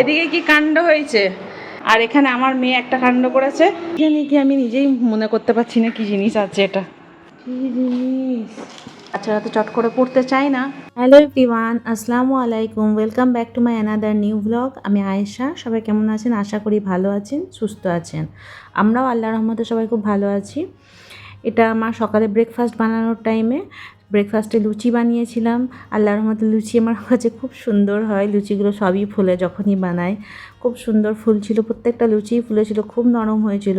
এদিকে কি কাণ্ড হয়েছে? আর এখানে আমার মেয়ে একটা কাণ্ড করেছে। জানি কি আমি নিজেই মনে করতে পারছি না কি জিনিস আছে এটা? কি জিনিস? বাচ্চারা তো চট করে পড়তে চায় না। হ্যালো এভরিওয়ান আসসালামু আলাইকুম। Welcome back to my another new blog আমি আয়েশা সবাই কেমন আছেন? আশা করি ভালো আছেন সুস্থ আছেন। আমরাও আল্লাহ রহমতে সবাই খুব ভালো আছি। এটা আমার সকালে ব্রেকফাস্ট বানানোর টাইমে ব্রেকফাস্টে লুচি বানিয়েছিলাম। আল্লাহ রহমতে লুচি আমার কাছে খুব সুন্দর হয়। লুচিগুলো সবই ফুলে যখনই বানাই। খুব সুন্দর ফুল ছিল, প্রত্যেকটা লুচিই ফুলেছিল খুব নরম হয়েছিল।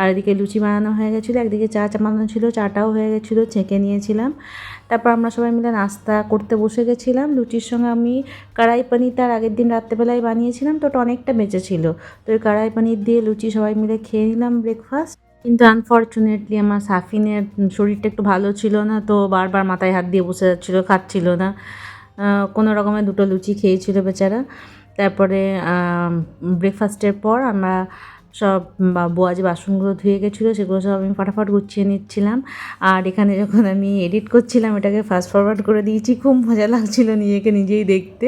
আর এদিকে লুচি বানানো হয়ে গেছিল, একদিকে চা চা বানানো ছিল, চাটাও হয়ে গেছিল ছেঁকে নিয়েছিলাম। তারপর আমরা সবাই মিলে নাস্তা করতে বসে গেছিলাম। লুচির সঙ্গে আমি কড়াই পানির তার আগের দিন রাত্রেবেলায় বানিয়েছিলাম, তো ওটা অনেকটা বেঁচে ছিল। তো ওই কড়াই পানির দিয়ে লুচি সবাই মিলে খেয়ে নিলাম ব্রেকফাস্ট কিন্তু আনফর্চুনেটলি আমার সাফিনের শরীরটা একটু ভালো ছিল না, তো বারবার মাথায় হাত দিয়ে বসে যাচ্ছিল, খাচ্ছিল না। কোনো রকমের দুটো লুচি খেয়েছিল বেচারা। তারপরে ব্রেকফাস্টের পর আমরা সব বোয়া যে বাসনগুলো ধুয়ে গেছিল, সেগুলো সব আমি ফটাফট গুছিয়ে নিচ্ছিলাম। আর এখানে যখন আমি এডিট করছিলাম, এটাকে ফাস্ট ফরওয়ার্ড করে দিয়েছি, খুব মজা লাগছিল নিজেকে নিজেই দেখতে।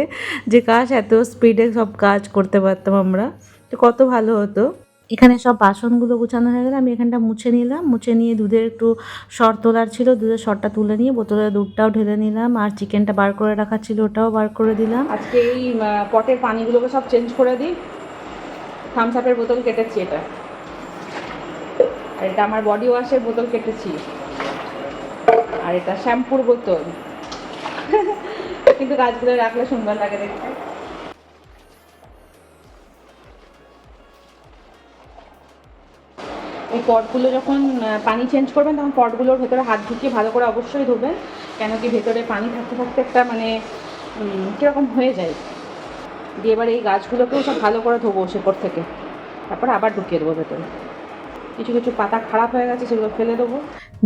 যে কাজ এত স্পিডে সব কাজ করতে পারতাম আমরা, তো কত ভালো হতো। এখানে সব বাসনগুলো গুছানো হয়ে গেলে আমি এখানটা মুছে নিলাম। মুছে নিয়ে দুধের একটু সর তোলার ছিল, দুধের সরটা তুলে নিয়ে বোতলে দুধটাও ঢেলে নিলাম আর চিকেনটা বার করে রাখা ছিল, ওটাও বার করে দিলাম। আজকে এই পটের পানিগুলোকে সব চেঞ্জ করে দিই। থামস আপের বোতল কেটেছি এটা। আর এটা আমার বডি ওয়াশের বোতল কেটেছি। আর এটা শ্যাম্পুর বোতল। কিন্তু গাছগুলো রাখলে সুন্দর লাগে দেখতে। এই পটগুলো যখন পানি চেঞ্জ করবেন, তখন পটগুলোর ভেতরে হাত ঢুকিয়ে ভালো করে অবশ্যই ধোবেন, কেন কি ভেতরে পানি থাকতে থাকতে একটা মানে কীরকম হয়ে যায়। দিয়ে এবার এই গাছগুলোকেও সব ভালো করে ধোবো শেকড় থেকে। তারপর আবার ঢুকিয়ে দেবো ভেতরে। কিছু কিছু পাতা খারাপ হয়ে গেছে সেগুলো ফেলে দেবো।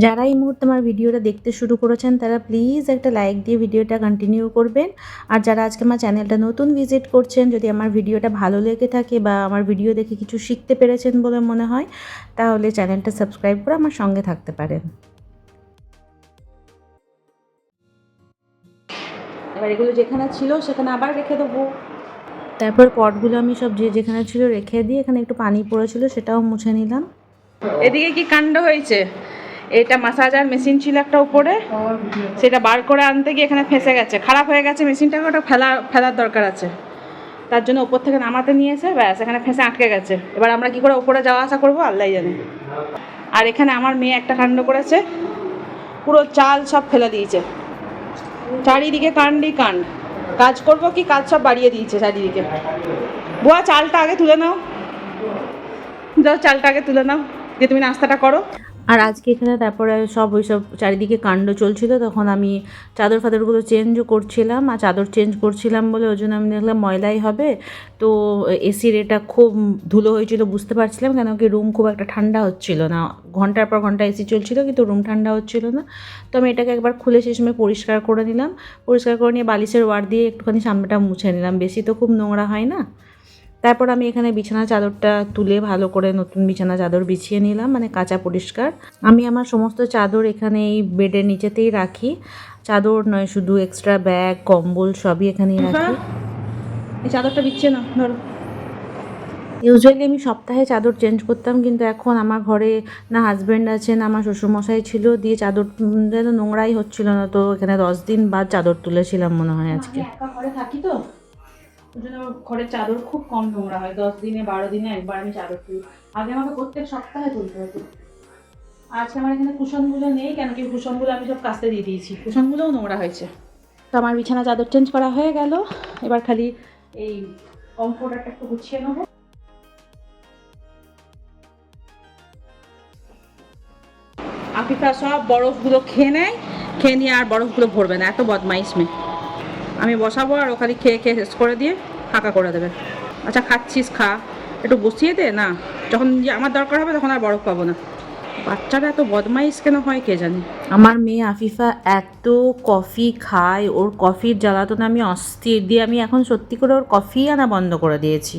যারা এই মুহূর্তে আমার ভিডিওটা দেখতে শুরু করেছেন তারা প্লিজ একটা লাইক দিয়ে ভিডিওটা কন্টিনিউ করবেন। আর যারা আজকে আমার চ্যানেলটা নতুন ভিজিট করছেন যদি আমার ভিডিওটা ভালো লেগে থাকে বা আমার ভিডিও দেখে কিছু শিখতে পেরেছেন বলে মনে হয় তাহলে চ্যানেলটা সাবস্ক্রাইব করে আমার সঙ্গে থাকতে পারেন। এবার এগুলো যেখানে ছিল সেখানে আবার রেখে দেবো। তারপর পটগুলো আমি সব যে যেখানে ছিল রেখে দিয়ে এখানে একটু পানি পড়েছিল সেটাও মুছে নিলাম। এদিকে কি কাণ্ড হয়েছে? এটা মাসাজার মেশিন ছিল একটা উপরে। সেটা বার করে আনতে গিয়ে এখানে ফেসে গেছে। খারাপ হয়ে গেছে মেশিনটাকে ওটা ফেলা, ফেলার দরকার আছে। তার জন্য ওপর থেকে নামাতে নিয়েছে, ব্যাস, এখানে ফেসে আটকে গেছে। এবার আমরা কি করে ওপরে যাওয়া আসা করব? আল্লাহ জানে। আর এখানে আমার মেয়ে একটা কাণ্ড করেছে। পুরো চাল সব ফেলে দিয়েছে। চারিদিকে কাণ্ডই কাণ্ড। কাজ করব কি? কাজ সব বাড়িয়ে দিয়েছে চারিদিকে। বুয়া, চালটা আগে তুলে নাও। যাও, চালটা আগে তুলে নাও। দিয়ে তুমি নাস্তাটা করো। আর আজকে এখানে তারপরে সব ওই সব চারিদিকে কাণ্ড চলছিল, তখন আমি চাদর ফাদরগুলো চেঞ্জও করছিলাম, আর চাদর চেঞ্জ করছিলাম বলে ওই জন্য আমি দেখলাম ময়লাই হবে। তো এসির এটা খুব ধুলো হয়েছিল বুঝতে পারছিলাম, কেন কি রুম খুব একটা ঠান্ডা হচ্ছিল না। ঘণ্টার পর ঘণ্টা এসি চলছিল, কিন্তু রুম ঠান্ডা হচ্ছিল না। তো আমি এটাকে একবার খুলে সময় পরিষ্কার করে নিলাম। পরিষ্কার করে নিয়ে বালিশের ওয়ার দিয়ে একটুখানি সামনেটা মুছে নিলাম। বেশি তো খুব নোংরা হয় না। তারপর আমি এখানে বিছানা চাদরটা তুলে ভালো করে নতুন বিছানা চাদর বিছিয়ে নিলাম মানে কাঁচা পরিষ্কার। আমি আমার সমস্ত চাদর এখানে এই বেডের নিচেতেই রাখি। চাদর নয় শুধু এক্সট্রা ব্যাগ কম্বল সবই এখানেই রাখি। এই চাদরটা বিচ্ছে না ধরো। ইউজুয়ালি আমি সপ্তাহে চাদর চেঞ্জ করতাম কিন্তু এখন আমার ঘরে না হাজব্যান্ড আছে না আমার শ্বশুরমশাই ছিল দিয়ে চাদর যেন নোংরাই হচ্ছিল না তো এখানে দশ দিন বাদ চাদর তুলেছিলাম মনে হয় আজকে। ঘরে থাকি তো। ওই জন্য ঘরের চাদর খুব কম নোংরা হয়। দশ দিনে, বারো দিনে একবার আমি চাদর তুলি। আগে আমাকে প্রত্যেক সপ্তাহে তুলতে হতো। আজকে আমার এখানে কুশনগুলো নেই, কেন কি কুশনগুলো আমি সব কাস্তে দিয়ে দিয়েছি। কুশনগুলোও নোংরা হয়েছে। তো আমার বিছানা চাদর চেঞ্জ করা হয়ে গেল। এবার খালি এই কমফোর্টারটা একটু গুছিয়ে নেব। আফিফা সব বরফগুলো খেয়ে নেয়। খেয়ে নিয়ে আর বরফগুলো ভরবে না। এত বদমাইশ মেয়ে। আমি বসাবো আর ওখানে খেয়ে খেয়ে শেষ করে দিয়ে ফাঁকা করে দেবে। আচ্ছা খাচ্ছিস খা। একটু বসিয়ে দে না। যখন যে আমার দরকার হবে তখন আর বরফ পাবো না। বাচ্চারা এত বদমাইশ কেন হয় কে জানে? আমার মেয়ে আফিফা এত কফি খায় ওর কফির জ্বালাতনে আমি অস্থির দিয়ে আমি এখন সত্যি করে ওর কফি আনা বন্ধ করে দিয়েছি।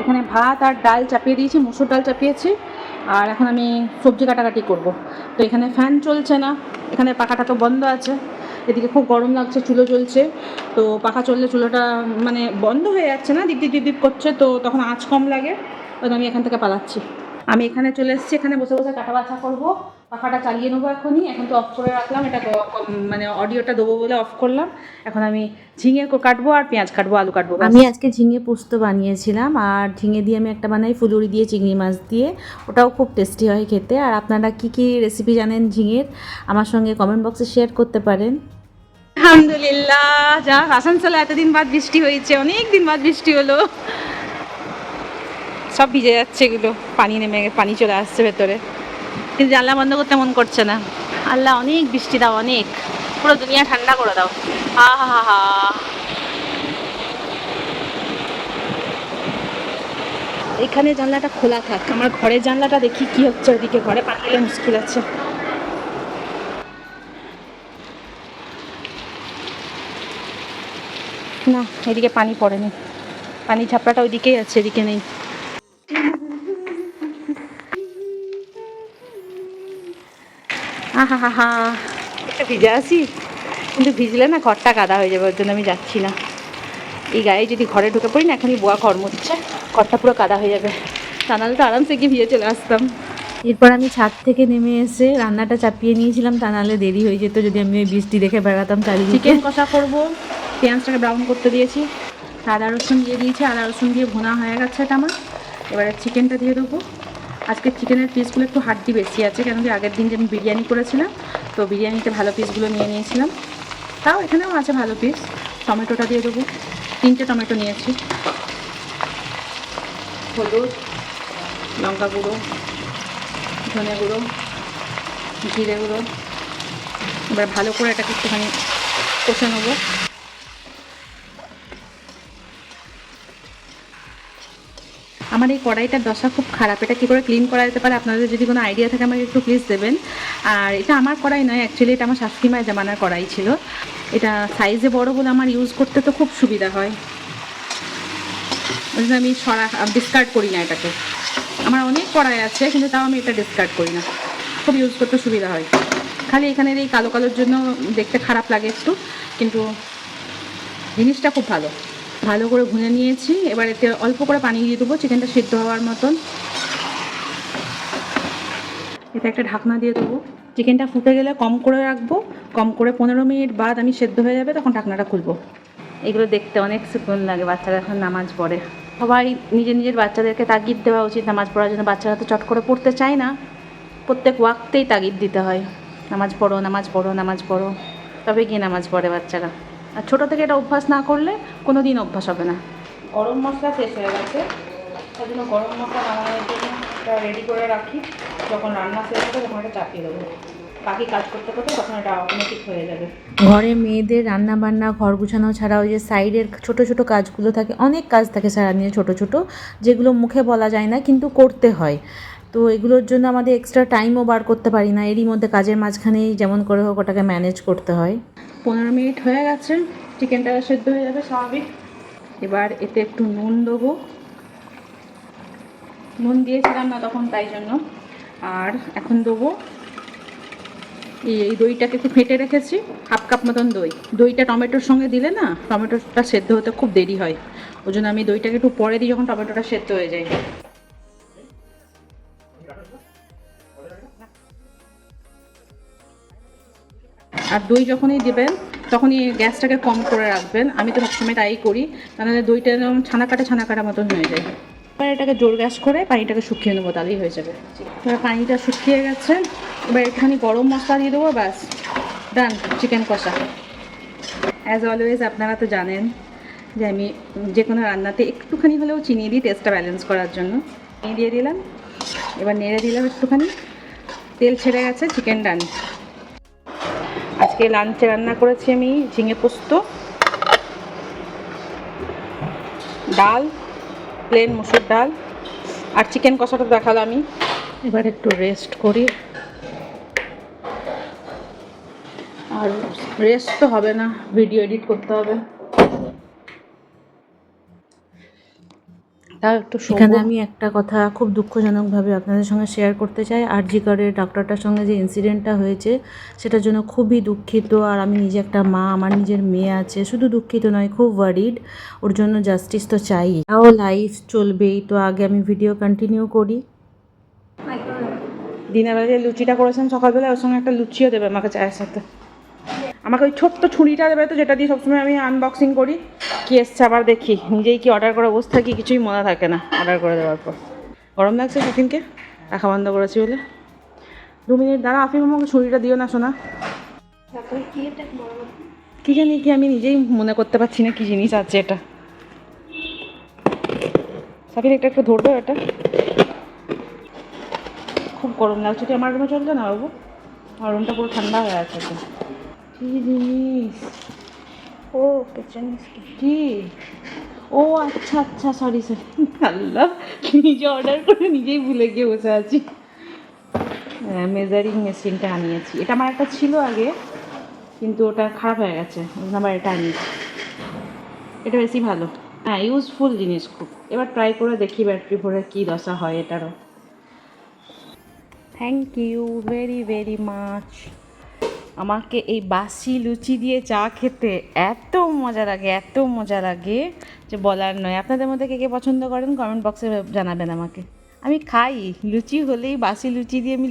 এখানে ভাত আর ডাল চাপিয়ে দিয়েছি মুসুর ডাল চাপিয়েছি আর এখন আমি সবজি কাটাকাটি করব। তো এখানে ফ্যান চলছে না এখানে পাখাটা তো বন্ধ আছে। এদিকে খুব গরম লাগছে, চুলো চলছে তো পাখা চললে চুলোটা মানে বন্ধ হয়ে যাচ্ছে না, দিপ দিপ করছে, তো তখন আঁচ কম লাগে। তখন আমি এখান থেকে পালাচ্ছি। আমি এখানে চলে এসেছি, এখানে বসে বসে কাটা বাছা করব। পাখাটা চালিয়ে নেব এখনই, এখন তো অফ করে রাখলাম, এটা মানে অডিওটা দেবো বলে অফ করলাম। এখন আমি ঝিঙে কাটবো আর পেঁয়াজ কাটবো, আলু কাটবো আমি আজকে ঝিঙে পোস্ত বানিয়েছিলাম, আর ঝিঙে দিয়ে আমি একটা বানাই ফুলুরি দিয়ে চিংড়ি মাছ দিয়ে। ওটাও খুব টেস্টি হয় খেতে, আর আপনারা কি কি রেসিপি জানেন ঝিঙের, আমার সঙ্গে কমেন্ট বক্সে শেয়ার করতে পারেন। আলহামদুলিল্লাহ, যা আসানসোলে এতদিন বাদ বৃষ্টি হয়েছে অনেক দিন বাদ বৃষ্টি হলো। সব ভিজে যাচ্ছে এগুলো, পানি নেমে পানি চলে আসছে ভেতরে। কিন্তু জানলা বন্ধ করতে মন করছে না। আল্লাহ, অনেক বৃষ্টি দাও, অনেক। পুরো দুনিয়া ঠান্ডা করে দাও। হা হা হা এখানে জানলাটা খোলা থাক, আমার ঘরের জানলাটা দেখি কি হচ্ছে ওদিকে, ঘরে পানি মুশকিল আছে। না এদিকে পানি পড়েনি। পানি ঝাপড়াটা ওইদিকেই আছে এদিকে নেই। আহা হা হা ভিজে আসি কিন্তু ভিজলে না ঘরটা কাদা হয়ে যাবে ওর জন্য আমি যাচ্ছি না। এই গায়ে যদি ঘরে ঢুকে পড়ি না এখনই বোয়া ঘর মুচ্ছে ঘরটা পুরো কাদা হয়ে যাবে। তা নাহলে তো আরামসে গিয়ে ভিজে চলে আসতাম। এরপর আমি ছাদ থেকে নেমে এসে রান্নাটা চাপিয়ে নিয়েছিলাম তা নাহলে দেরি হয়ে যেত যদি আমি ওই বৃষ্টি দেখে বেড়াতাম চারিদিকে। চিকেন কষা করব। পেঁয়াজটাকে ব্রাউন করতে দিয়েছি। আদা, রসুন দিয়ে দিয়েছি। আদা, রসুন দিয়ে ভুনা হয়ে গেছে এটা আমার। এবারে চিকেনটা দিয়ে দেবো। আজকে চিকেনের পিসগুলো একটু হাড্ডি বেশি আছে, কেন কি আগের দিন যে আমি বিরিয়ানি করেছিলাম, তো বিরিয়ানিতে ভালো পিসগুলো নিয়ে নিয়েছিলাম। তাও এখানেও আছে ভালো পিস টমেটোটা দিয়ে দেবো। তিনটে টমেটো নিয়েছি। হলুদ, লঙ্কা গুঁড়ো, ধনে গুঁড়ো, জিরে গুঁড়ো। এবার ভালো করে এটাকে একটুখানি কষে নেব। আমার এই কড়াইটার দশা খুব খারাপ। এটা কী করে ক্লিন করা যেতে পারে? আপনাদের যদি কোনো আইডিয়া থাকে, আমাকে একটু প্লিজ দেবেন। আর এটা আমার কড়াই নয় অ্যাকচুয়ালি এটা আমার শাশুড়ি মায়ের জামানার কড়াই ছিল। এটা সাইজে বড় বলে আমার ইউজ করতে তো খুব সুবিধা হয়। ওই জন্য আমি সরা ডিসকার্ড করি না এটাকে। আমার অনেক কড়াই আছে, কিন্তু তাও আমি এটা ডিসকার্ড করি না। খুব ইউজ করতে সুবিধা হয়। খালি এখানের এই কালো কালোর জন্য দেখতে খারাপ লাগে একটু, কিন্তু জিনিসটা খুব ভালো। ভালো করে ভুনে নিয়েছি। এবার এতে অল্প করে পানি দিয়ে দেবো, চিকেনটা সিদ্ধ হওয়ার মতন। এতে একটা ঢাকনা দিয়ে দেবো। চিকেনটা ফুটে গেলে কম করে রাখব। কম করে পনেরো মিনিট বাদ আমি সেদ্ধ হয়ে যাবে, তখন ঢাকনাটা খুলবো। এগুলো দেখতে অনেক সুকুন লাগে, বাচ্চারা এখন নামাজ পড়ে। সবাই নিজের নিজের বাচ্চাদেরকে তাগিদ দেওয়া উচিত, নামাজ পড়ার জন্য। বাচ্চারা তো চট করে পড়তে চায় না। প্রত্যেক ওয়াক্তেই তাগিদ দিতে হয়। নামাজ পড়ো নামাজ পড়ো নামাজ পড়ো। তবে গিয়ে নামাজ পড়ে বাচ্চারা। আর ছোটো থেকে এটা অভ্যাস না করলে কোনো দিন অভ্যাস হবে না। গরম মশলা শেষ হয়ে গেছে। তার জন্য গরম মশলা বানানোর জন্য এটা রেডি করে রাখি। যখন রান্না শেষ হবে তখন এটা চাপিয়ে দেবো। বাকি কাজ করতে করতে তখন এটা অটোমেটিক হয়ে যাবে। ঘরে মেয়েদের রান্না বান্না ঘর গুছানো ছাড়া ওই যে সাইডের ছোট ছোট কাজগুলো থাকে অনেক কাজ থাকে সারাদিনে ছোট ছোট যেগুলো মুখে বলা যায় না কিন্তু করতে হয়। তো এগুলোর জন্য আমাদের এক্সট্রা টাইমও বার করতে পারি না। এরই মধ্যে কাজের মাঝখানেই যেমন করে হোক ওটাকে ম্যানেজ করতে হয়। পনেরো মিনিট হয়ে গেছে। চিকেনটা সেদ্ধ হয়ে যাবে স্বাভাবিক। এবার এতে একটু নুন দেবো। নুন দিয়েছিলাম না তখন তাই জন্য। আর এখন দেবো এই দইটাকে একটু ফেটে রেখেছি। হাফ কাপ মতন দই। দইটা টমেটোর সঙ্গে দিলে না টমেটোটা সেদ্ধ হতে খুব দেরি হয়। ওই জন্য আমি দইটাকে একটু পরে দিই যখন টমেটোটা সেদ্ধ হয়ে যায়। আর দই যখনই দেবেন, তখনই গ্যাসটাকে কম করে রাখবেন। আমি তো সবসময় তাই করি, তাহলে দইটা যেমন ছানা কাটা ছানা কাটা মতন হয়ে যায়। এবার এটাকে জোর গ্যাস করে পানিটাকে শুকিয়ে নেব, তাহলেই হয়ে যাবে। এবার পানিটা শুকিয়ে গেছে, এবার একটুখানি গরম মশলা দিয়ে দেবো, ব্যাস, ডান, চিকেন কষা। অ্যাজ অলওয়েজ আপনারা তো জানেন যে আমি যে কোনো রান্নাতে একটুখানি হলেও চিনি দিই টেস্টটা ব্যালেন্স করার জন্য। চিনি দিয়ে দিলাম, এবার নেড়ে দিলাম একটুখানি, তেল ছেড়ে গেছে, চিকেন ডান। আজকে লাঞ্চে রান্না করেছি আমি ঝিঙে পোস্ত, ডাল প্লেন মুসুর ডাল আর চিকেন কষাটা দেখালাম আমি। এবার একটু রেস্ট করি। আর রেস্ট তো হবে না ভিডিও এডিট করতে হবে। তাও একটু এখানে আমি একটা কথা খুব দুঃখজনকভাবে আপনাদের সঙ্গে শেয়ার করতে চাই। আর জি করে ডক্টরটার সঙ্গে যে ইনসিডেন্টটা হয়েছে সেটার জন্য খুবই দুঃখিত। আর আমি নিজে একটা মা আমার নিজের মেয়ে আছে শুধু দুঃখিত নয় খুব ওয়ারিড ওর জন্য জাস্টিস তো চাই। তাও লাইফ চলবেই। তো আগে আমি ভিডিও কন্টিনিউ করি। দিনের বেলা যে লুচিটা করেছেন সকালবেলা ওর সঙ্গে একটা লুচিও দেবে আমাকে চায়ের সাথে। আমাকে ওই ছোট্ট ছুরিটা দেবে তো যেটা দিয়ে সবসময় আমি আনবক্সিং করি। কি এসছে আবার দেখি। নিজেই কি অর্ডার করা বসে থাকি কিছুই মনে থাকে না অর্ডার করে দেওয়ার পর। গরম লাগছে সেদিনকে রাখা বন্ধ করেছি বলে। দু মিনিট দাঁড়া আফিম আমাকে ছুরিটা দিও না শোনা কি জানি কি আমি নিজেই মনে করতে পারছি না কি জিনিস আছে এটা। সাফির একটা একটু ধরবে এটা খুব গরম লাগছে। তুই আমার রুমে চলছে না বাবু? আমার রুমটা পুরো ঠান্ডা হয়ে আছে কি জিনিস ও জিনিস কি? ও আচ্ছা আচ্ছা সরি সরি আল্লাহ নিজে অর্ডার করে নিজেই ভুলে গিয়ে বসে আছি। মেজারিং মেশিনটা আনিয়েছি। এটা আমার একটা ছিল আগে কিন্তু ওটা খারাপ হয়ে গেছে। আবার এটা আনিয়েছি। এটা বেশি ভালো। হ্যাঁ ইউজফুল জিনিস খুব। এবার ট্রাই করে দেখি ব্যাটারি ভরে কী দশা হয় এটারও। Thank you very very much আমাকে এই বাসি লুচি দিয়ে চা খেতে এত মজা লাগে, এত মজা লাগে যে বলার নয়। আপনাদের মধ্যে কে কে পছন্দ করেন কমেন্ট বক্সে জানাবেন আমাকে। আমি খাই, লুচি হলেই বাসি লুচি দিয়ে আমি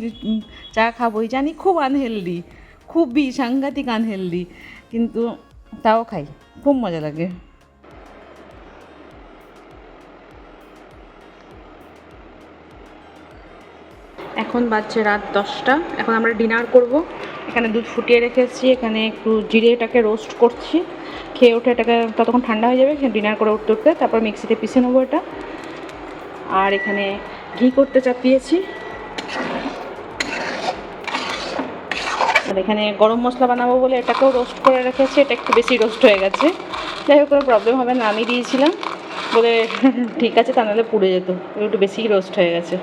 চা খাবোই। জানি খুব আনহেলদি খুবই সাংঘাতিক আনহেলদি কিন্তু তাও খাই, খুব মজা লাগে। এখন বাজছে রাত দশটা, এখন আমরা ডিনার করব। এখানে দুধ ফুটিয়ে রেখেছি, এখানে একটু জিরে এটাকে রোস্ট করছি। খেয়ে উঠে এটাকে ততক্ষণ ঠান্ডা হয়ে যাবে ডিনার করে উঠতে উঠতে তারপর মিক্সিতে পিষে নেব এটা। আর এখানে ঘি করতে চাপিয়েছি। আর এখানে গরম মশলা বানাবো বলে এটাকেও রোস্ট করে রেখেছি, এটা একটু বেশি রোস্ট হয়ে গেছে। যাই হোক, কোনো প্রবলেম হবে না, আমি দিয়েছিলাম বলে ঠিক আছে, তা নাহলে পুড়ে যেত, একটু বেশি রোস্ট হয়ে গেছে।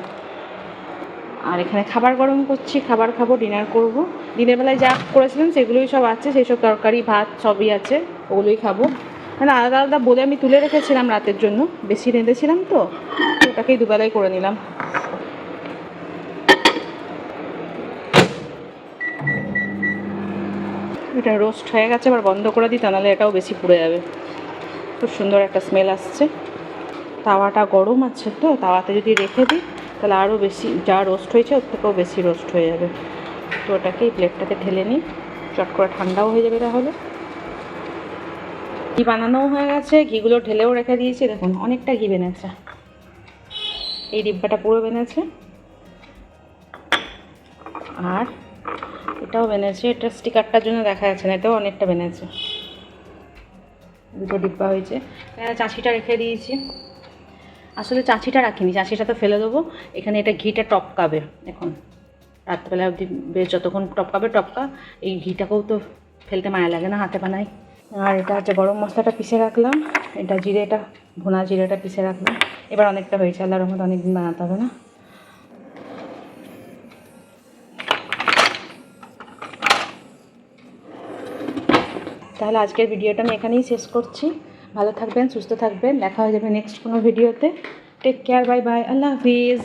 আর এখানে খাবার গরম করছি, খাবার খাব ডিনার করব। দিনের বেলায় যা করেছিলাম সেগুলোই সব আছে সেই সব তরকারি, ভাত সবই আছে, ওগুলোই খাব। মানে আলাদা আলাদা বলে আমি তুলে রেখেছিলাম রাতের জন্য, বেশি রেঁধেছিলাম তো, ওটাকেই দুবেলায় করে নিলাম। এটা রোস্ট হয়ে গেছে আবার বন্ধ করে দিই, তা নাহলে এটাও বেশি পুড়ে যাবে। খুব সুন্দর একটা স্মেল আসছে। তাওয়াটা গরম আছে তো, তাওয়াতে যদি রেখে দিই তাহলে আরও বেশি, যা রোস্ট হয়েছে ওর থেকেও বেশি রোস্ট হয়ে যাবে। তো ওটাকে এই প্লেটটাতে ঢেলে নিই। চট করে ঠান্ডাও হয়ে যাবে তাহলে। ঘি বানানোও হয়ে গেছে, ঘিগুলো ঢেলেও রেখে দিয়েছি। দেখুন, অনেকটা ঘি বেনেছে। এই ডিব্বাটা পুরো বেনেছে। আর এটাও বেনেছে। এটা স্টিকারটার জন্য দেখা যাচ্ছে না এটাও অনেকটা বেনেছে। দুটো ডিব্বা হয়েছে। চাষিটা রেখে দিয়েছি। আসলে চাচিটা রাখিনি, চাচিটা তো ফেলে দেবো। এখানে এটা ঘিটা টপকাবে এখন রাত্রেবেলা অবধি বেশ যতক্ষণ টপকাবে, টপকা। এই ঘিটাকেও তো ফেলতে মায়া লাগে না হাতে বানাই আর এটা হচ্ছে গরম মশলাটা পিষে রাখলাম, এটা জিরেটা, ভুনা জিরেটা পিষে রাখলাম। এবার অনেকটা হয়েছে, আল্লাহর রহমত অনেকদিন বানাতে হবে না। তাহলে আজকের ভিডিওটা আমি এখানেই শেষ করছি। ভালো থাকবেন, সুস্থ থাকবেন। দেখা হয়ে যাবে নেক্সট কোনো ভিডিওতে টেক কেয়ার বাই বাই আল্লাহ হাফিজ।